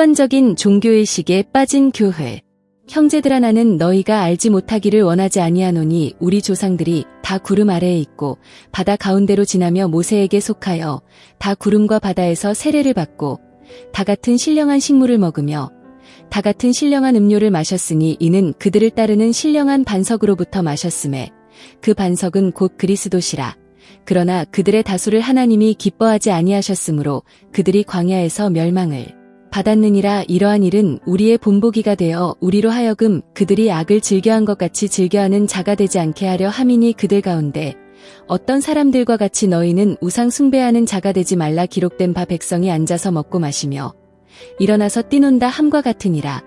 습관적인 종교의식에 빠진 교회. 형제들아 나는 너희가 알지 못하기를 원하지 아니하노니 우리 조상들이 다 구름 아래에 있고 바다 가운데로 지나며 모세에게 속하여 다 구름과 바다에서 세례를 받고 다 같은 신령한 식물을 먹으며 다 같은 신령한 음료를 마셨으니 이는 그들을 따르는 신령한 반석으로부터 마셨음에 그 반석은 곧 그리스도시라. 그러나 그들의 다수를 하나님이 기뻐하지 아니하셨으므로 그들이 광야에서 멸망을 받았느니라 이러한 일은 우리의 본보기가 되어 우리로 하여금 그들이 악을 즐겨한 것 같이 즐겨하는 자가 되지 않게 하려 함이니 그들 가운데 어떤 사람들과 같이 너희는 우상 숭배하는 자가 되지 말라 기록된 바 백성이 앉아서 먹고 마시며 일어나서 뛰논다 함과 같으니라.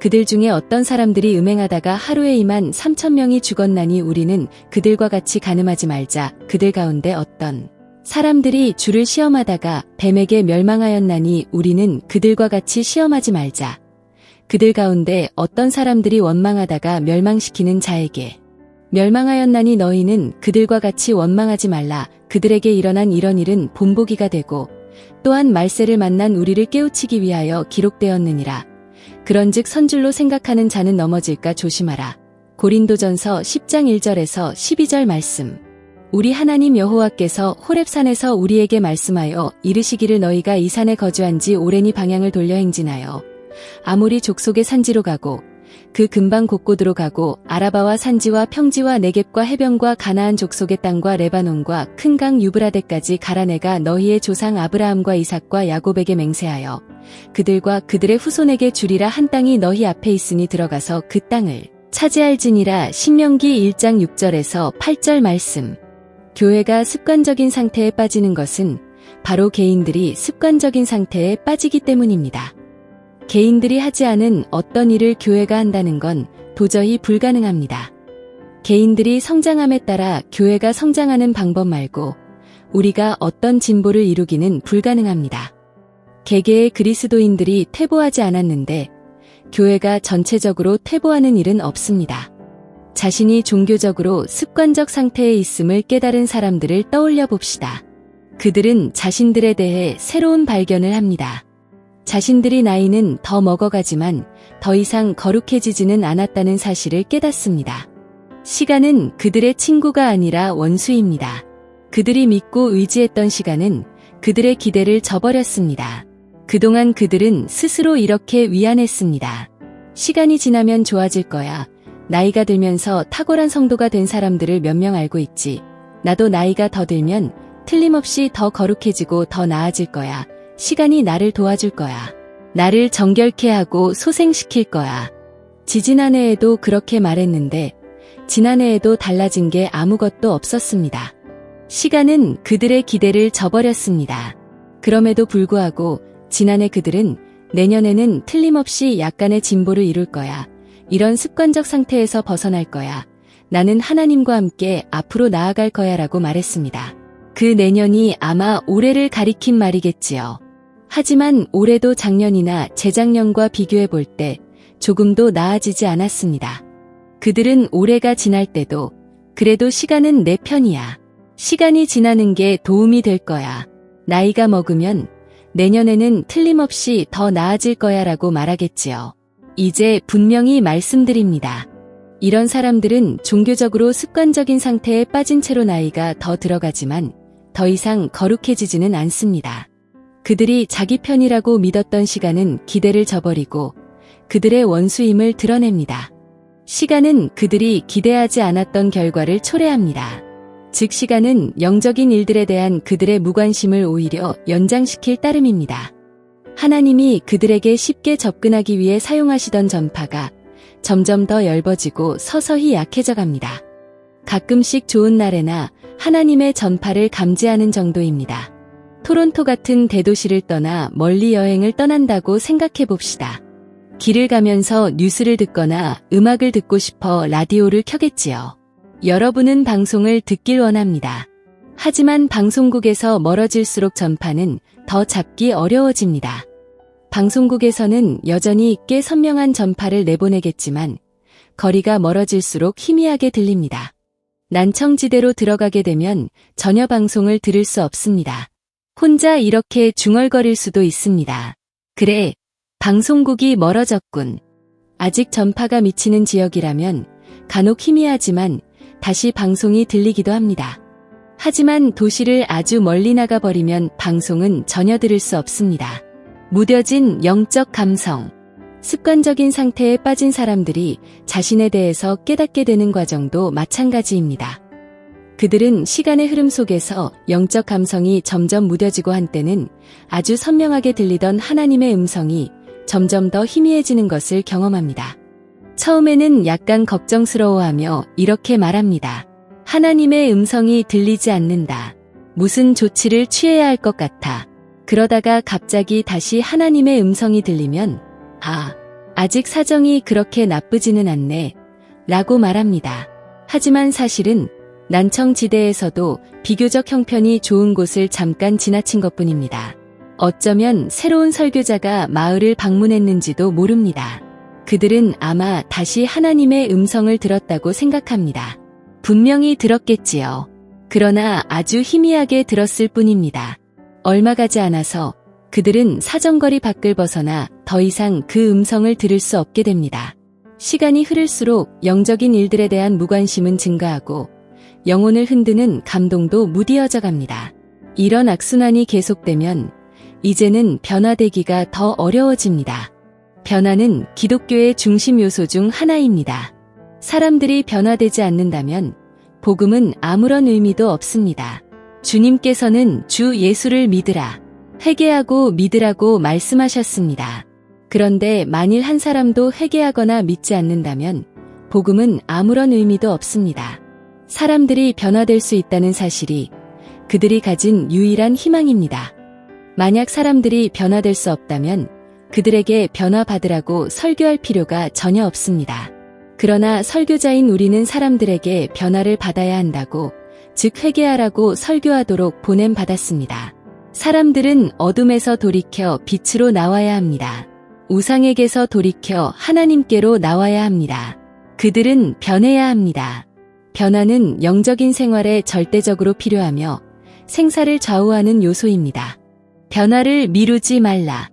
그들 중에 어떤 사람들이 음행하다가 하루에 2만 3천 명이 죽었나니 우리는 그들과 같이 가늠하지 말자. 그들 가운데 어떤 사람들이 주를 시험하다가 뱀에게 멸망하였나니 우리는 그들과 같이 시험하지 말자. 그들 가운데 어떤 사람들이 원망하다가 멸망시키는 자에게 멸망하였나니 너희는 그들과 같이 원망하지 말라. 그들에게 일어난 이런 일은 본보기가 되고 또한 말세를 만난 우리를 깨우치기 위하여 기록되었느니라. 그런즉 선줄로 생각하는 자는 넘어질까 조심하라. 고린도전서 10장 1절에서 12절 말씀. 우리 하나님 여호와께서 호렙산에서 우리에게 말씀하여 이르시기를 너희가 이 산에 거주한 지 오래니 방향을 돌려 행진하여 아무리 족속의 산지로 가고 그 근방 곳곳으로 가고 아라바와 산지와 평지와 내겝과 해변과 가나안 족속의 땅과 레바논과 큰 강 유브라데까지 가라네가 너희의 조상 아브라함과 이삭과 야곱에게 맹세하여 그들과 그들의 후손에게 주리라 한 땅이 너희 앞에 있으니 들어가서 그 땅을 차지할지니라 신명기 1장 6절에서 8절 말씀. 교회가 습관적인 상태에 빠지는 것은 바로 개인들이 습관적인 상태에 빠지기 때문입니다. 개인들이 하지 않은 어떤 일을 교회가 한다는 건 도저히 불가능합니다. 개인들이 성장함에 따라 교회가 성장하는 방법 말고 우리가 어떤 진보를 이루기는 불가능합니다. 개개의 그리스도인들이 퇴보하지 않았는데 교회가 전체적으로 퇴보하는 일은 없습니다. 자신이 종교적으로 습관적 상태에 있음을 깨달은 사람들을 떠올려 봅시다. 그들은 자신들에 대해 새로운 발견을 합니다. 자신들이 나이는 더 먹어가지만 더 이상 거룩해지지는 않았다는 사실을 깨닫습니다. 시간은 그들의 친구가 아니라 원수입니다. 그들이 믿고 의지했던 시간은 그들의 기대를 저버렸습니다. 그동안 그들은 스스로 이렇게 위안했습니다. 시간이 지나면 좋아질 거야. 나이가 들면서 탁월한 성도가 된 사람들을 몇 명 알고 있지. 나도 나이가 더 들면 틀림없이 더 거룩해지고 더 나아질 거야. 시간이 나를 도와줄 거야. 나를 정결케 하고 소생시킬 거야. 지지난해에도 그렇게 말했는데 지난해에도 달라진 게 아무것도 없었습니다. 시간은 그들의 기대를 저버렸습니다. 그럼에도 불구하고 지난해 그들은 내년에는 틀림없이 약간의 진보를 이룰 거야. 이런 습관적 상태에서 벗어날 거야. 나는 하나님과 함께 앞으로 나아갈 거야 라고 말했습니다. 그 내년이 아마 올해를 가리킨 말이겠지요. 하지만 올해도 작년이나 재작년과 비교해 볼 때 조금도 나아지지 않았습니다. 그들은 올해가 지날 때도 그래도 시간은 내 편이야. 시간이 지나는 게 도움이 될 거야. 나이가 먹으면 내년에는 틀림없이 더 나아질 거야 라고 말하겠지요. 이제 분명히 말씀드립니다. 이런 사람들은 종교적으로 습관적인 상태에 빠진 채로 나이가 더 들어가지만 더 이상 거룩해지지는 않습니다. 그들이 자기 편이라고 믿었던 시간은 기대를 저버리고 그들의 원수임을 드러냅니다. 시간은 그들이 기대하지 않았던 결과를 초래합니다. 즉 시간은 영적인 일들에 대한 그들의 무관심을 오히려 연장시킬 따름입니다. 하나님이 그들에게 쉽게 접근하기 위해 사용하시던 전파가 점점 더 얇아지고 서서히 약해져 갑니다. 가끔씩 좋은 날에나 하나님의 전파를 감지하는 정도입니다. 토론토 같은 대도시를 떠나 멀리 여행을 떠난다고 생각해 봅시다. 길을 가면서 뉴스를 듣거나 음악을 듣고 싶어 라디오를 켜겠지요. 여러분은 방송을 듣길 원합니다. 하지만 방송국에서 멀어질수록 전파는 더 잡기 어려워집니다. 방송국에서는 여전히 꽤 선명한 전파를 내보내겠지만 거리가 멀어질수록 희미하게 들립니다. 난청지대로 들어가게 되면 전혀 방송을 들을 수 없습니다. 혼자 이렇게 중얼거릴 수도 있습니다. 그래, 방송국이 멀어졌군. 아직 전파가 미치는 지역이라면 간혹 희미하지만 다시 방송이 들리기도 합니다. 하지만 도시를 아주 멀리 나가버리면 방송은 전혀 들을 수 없습니다. 무뎌진 영적 감성. 습관적인 상태에 빠진 사람들이 자신에 대해서 깨닫게 되는 과정도 마찬가지입니다. 그들은 시간의 흐름 속에서 영적 감성이 점점 무뎌지고 한때는 아주 선명하게 들리던 하나님의 음성이 점점 더 희미해지는 것을 경험합니다. 처음에는 약간 걱정스러워하며 이렇게 말합니다. 하나님의 음성이 들리지 않는다. 무슨 조치를 취해야 할 것 같아. 그러다가 갑자기 다시 하나님의 음성이 들리면, 아, 아직 사정이 그렇게 나쁘지는 않네. 라고 말합니다. 하지만 사실은 난청지대에서도 비교적 형편이 좋은 곳을 잠깐 지나친 것 뿐입니다. 어쩌면 새로운 설교자가 마을을 방문했는지도 모릅니다. 그들은 아마 다시 하나님의 음성을 들었다고 생각합니다. 분명히 들었겠지요. 그러나 아주 희미하게 들었을 뿐입니다. 얼마 가지 않아서 그들은 사정거리 밖을 벗어나 더 이상 그 음성을 들을 수 없게 됩니다. 시간이 흐를수록 영적인 일들에 대한 무관심은 증가하고 영혼을 흔드는 감동도 무디어져 갑니다. 이런 악순환이 계속되면 이제는 변화되기가 더 어려워집니다. 변화는 기독교의 중심 요소 중 하나입니다. 사람들이 변화되지 않는다면 복음은 아무런 의미도 없습니다. 주님께서는 주 예수를 믿으라, 회개하고 믿으라고 말씀하셨습니다. 그런데 만일 한 사람도 회개하거나 믿지 않는다면 복음은 아무런 의미도 없습니다. 사람들이 변화될 수 있다는 사실이 그들이 가진 유일한 희망입니다. 만약 사람들이 변화될 수 없다면 그들에게 변화받으라고 설교할 필요가 전혀 없습니다. 그러나 설교자인 우리는 사람들에게 변화를 받아야 한다고, 즉 회개하라고 설교하도록 보냄 받았습니다. 사람들은 어둠에서 돌이켜 빛으로 나와야 합니다. 우상에게서 돌이켜 하나님께로 나와야 합니다. 그들은 변해야 합니다. 변화는 영적인 생활에 절대적으로 필요하며 생사를 좌우하는 요소입니다. 변화를 미루지 말라.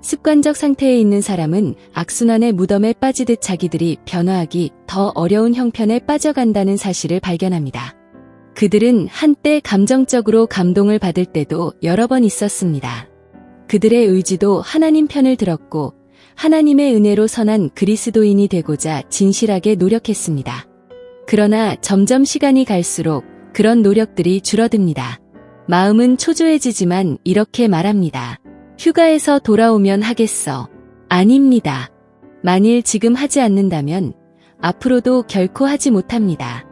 습관적 상태에 있는 사람은 악순환의 무덤에 빠지듯 자기들이 변화하기 더 어려운 형편에 빠져간다는 사실을 발견합니다. 그들은 한때 감정적으로 감동을 받을 때도 여러 번 있었습니다. 그들의 의지도 하나님 편을 들었고 하나님의 은혜로 선한 그리스도인이 되고자 진실하게 노력했습니다. 그러나 점점 시간이 갈수록 그런 노력들이 줄어듭니다. 마음은 초조해지지만 이렇게 말합니다. 휴가에서 돌아오면 하겠어. 아닙니다. 만일 지금 하지 않는다면 앞으로도 결코 하지 못합니다.